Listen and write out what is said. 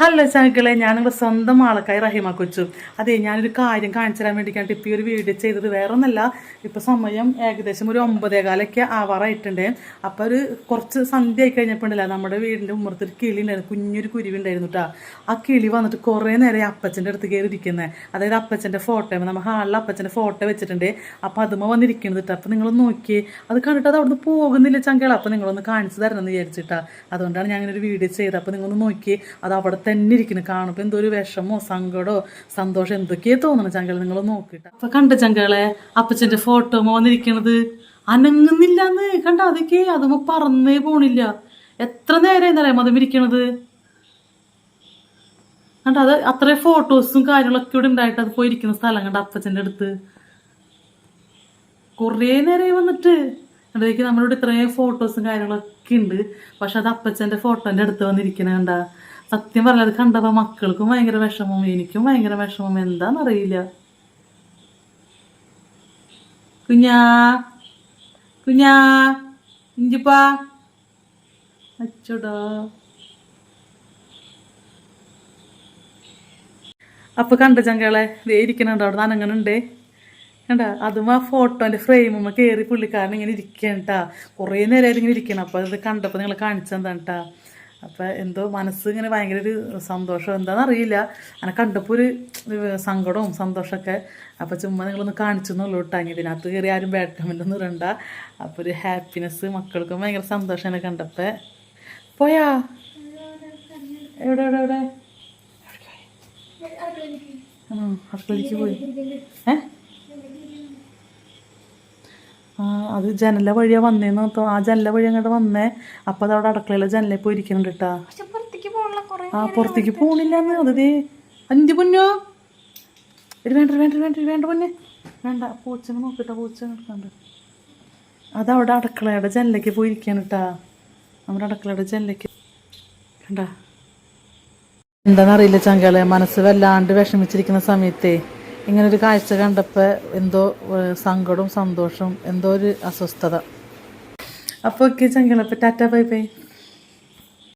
Hello ചാക്കളെ ഞാൻ നിങ്ങളുടെ സ്വന്തം ആൾക്കായി റഹിമ കൊച്ചു. അതെ ഞാനൊരു കാര്യം കാണിച്ചു തരാൻ വേണ്ടിയിട്ടാണ് ഇപ്പോൾ ഒരു വീഡിയോ ചെയ്തത്. വേറെ ഒന്നല്ല ഇപ്പോൾ സമയം ഏകദേശം ഒരു ഒമ്പതേകാലൊക്കെ ആവാറായിട്ടുണ്ട്. അപ്പോൾ ഒരു കുറച്ച് സന്ധ്യ ആയി കഴിഞ്ഞപ്പോഴല്ല നമ്മുടെ വീടിന്റെ ഉമ്മറത്ത് ഒരു കിളി ഉണ്ടായിരുന്നു. കുഞ്ഞൊരു കുരുവി ഉണ്ടായിരുന്നു കേട്ടോ ആ കിളി വന്നിട്ട് കുറേ നേരം അപ്പച്ചന്റെ അടുത്ത് കയറി ഇരിക്കുന്നത് അതായത് അപ്പച്ചന്റെ ഫോട്ടോ നമ്മൾ ഹാളിൽ അപ്പച്ചന്റെ ഫോട്ടോ വെച്ചിട്ടുണ്ട്. അപ്പോൾ അതുമ്മ വന്നിരിക്കുന്നത് കേട്ടോ അപ്പോൾ നിങ്ങളൊന്ന് നോക്കി അത് കണ്ടിട്ട് അത് അവിടുന്ന് പോകുന്നില്ല ചങ്കേള അപ്പോൾ നിങ്ങളൊന്ന് കാണിച്ചു തരണം എന്ന് വിചാരിച്ചിട്ടാണ് അതുകൊണ്ടാണ് ഞാൻ ഇങ്ങനെ ഒരു വീഡിയോ ചെയ്തത്. അപ്പോൾ നിങ്ങളൊന്ന് നോക്കി അത് അവിടെ തന്നെ ഇരിക്കുന്നു. കാണുമ്പോൾ എന്തോ ഒരു വിഷമോ സങ്കടമോ സന്തോഷം എന്തൊക്കെയോ തോന്നണം ചങ്കളെ. നിങ്ങൾ നോക്കിട്ട് അപ്പൊ കണ്ട ചങ്കളെ അപ്പച്ചന്റെ ഫോട്ടോ വന്നിരിക്കണത്? അനങ്ങുന്നില്ലാന്ന്. കണ്ട? അതൊക്കെ അതുമ്മ പറന്നേ പോണില്ല. എത്ര നേരം എന്നറിയാം അതും ഇരിക്കണത്? കണ്ട? അത് അത്രേ ഫോട്ടോസും കാര്യങ്ങളൊക്കെ ഇവിടെ ഉണ്ടായിട്ട് അത് പോയിരിക്കുന്ന സ്ഥലം കണ്ട അപ്പച്ചന്റെ അടുത്ത്? കുറേ നേരമായി വന്നിട്ട്. അതിലേക്ക് നമ്മളിവിടെ ഇത്രയും ഫോട്ടോസും കാര്യങ്ങളൊക്കെ ഉണ്ട്. പക്ഷെ അത് അപ്പച്ചന്റെ ഫോട്ടോന്റെ അടുത്ത് വന്നിരിക്കണ കണ്ട? സത്യം പറഞ്ഞാൽ അത് കണ്ടപ്പോൾ മക്കൾക്കും ഭയങ്കര വിഷമം എനിക്കും ഭയങ്കര വിഷമം. എന്താണെന്നറിയില്ല കുഞ്ഞാ കുഞ്ഞാ ഇഞ്ചിപ്പാ. അച്ചോടാ. അപ്പൊ കണ്ട ചങ്കളെ ദേ ഇരിക്കണുണ്ട് അവിടെ ഉണ്ടേ കണ്ട അതും ആ ഫോട്ടോന്റെ ഫ്രെയിമുമ്മ കയറി പുള്ളിക്കാരൻ ഇങ്ങനെ ഇരിക്കണ്ടാ കുറേ നേരം ഇങ്ങനെ ഇരിക്കണം അപ്പൊ അത് കണ്ടപ്പോൾ നിങ്ങൾ കാണിച്ചെന്താണ് കേട്ടാ അപ്പൊ എന്തോ മനസ്സ് ഇങ്ങനെ ഭയങ്കര ഒരു സന്തോഷം. എന്താണെന്നറിയില്ല അങ്ങനെ കണ്ടപ്പോൾ ഒരു സങ്കടവും സന്തോഷമൊക്കെ. അപ്പൊ ചുമ്മാ നിങ്ങളൊന്ന് കാണിച്ചു എന്നുള്ളൂ കേട്ടോ ഇതിനകത്ത് കയറി ആരും ബാഡ് കമന്റ് ഒന്നും ഇടണ്ട അപ്പോൾ ഒരു ഹാപ്പിനെസ് മക്കൾക്കും ഭയങ്കര സന്തോഷമാണ് കണ്ടപ്പോൾ പോയാ? എവിടെ എവിടെ എവിടെ? അടുക്കളയിലേക്ക്. പോയി. ഏ? ആ അത് ജനല വഴിയാ വന്നേന്ന് കേട്ടോ ആ ജനല വഴി അങ്ങോട്ട് വന്നേ. അപ്പൊ അത് അവിടെ അടുക്കളയിലെ ജനലിൽ പോയി ഇരിക്കുന്നുണ്ട് കേട്ടാ ആ പുറത്തേക്ക് പോണില്ലെന്ന് അത് അഞ്ച് പൊന്നോ? ഇത് വേണ്ട വേണ്ട വേണ്ട വേണ്ട പൊന്നെ. വേണ്ട പൂച്ചനെ നോക്കിട്ട പൂച്ച കണ്ട് അതവിടെ അടുക്കളയുടെ ജനലേക്ക് പോയി ഇരിക്കാണ് കേട്ടാ. നമ്മുടെ അടുക്കളയുടെ ജനലേക്ക് കണ്ട? എന്താണെന്നറിയില്ല ചങ്കളെ മനസ്സ് വല്ലാണ്ട് വിഷമിച്ചിരിക്കുന്ന സമയത്തേ. ഇങ്ങനെ ഒരു കാഴ്ച കണ്ടപ്പോൾ എന്തോ സങ്കടവും സന്തോഷവും എന്തോ ഒരു അസ്വസ്ഥത. അപ്പോൾ ഓക്കെ ചങ്കളെ അപ്പോൾ ടാറ്റ ബൈ ബൈ.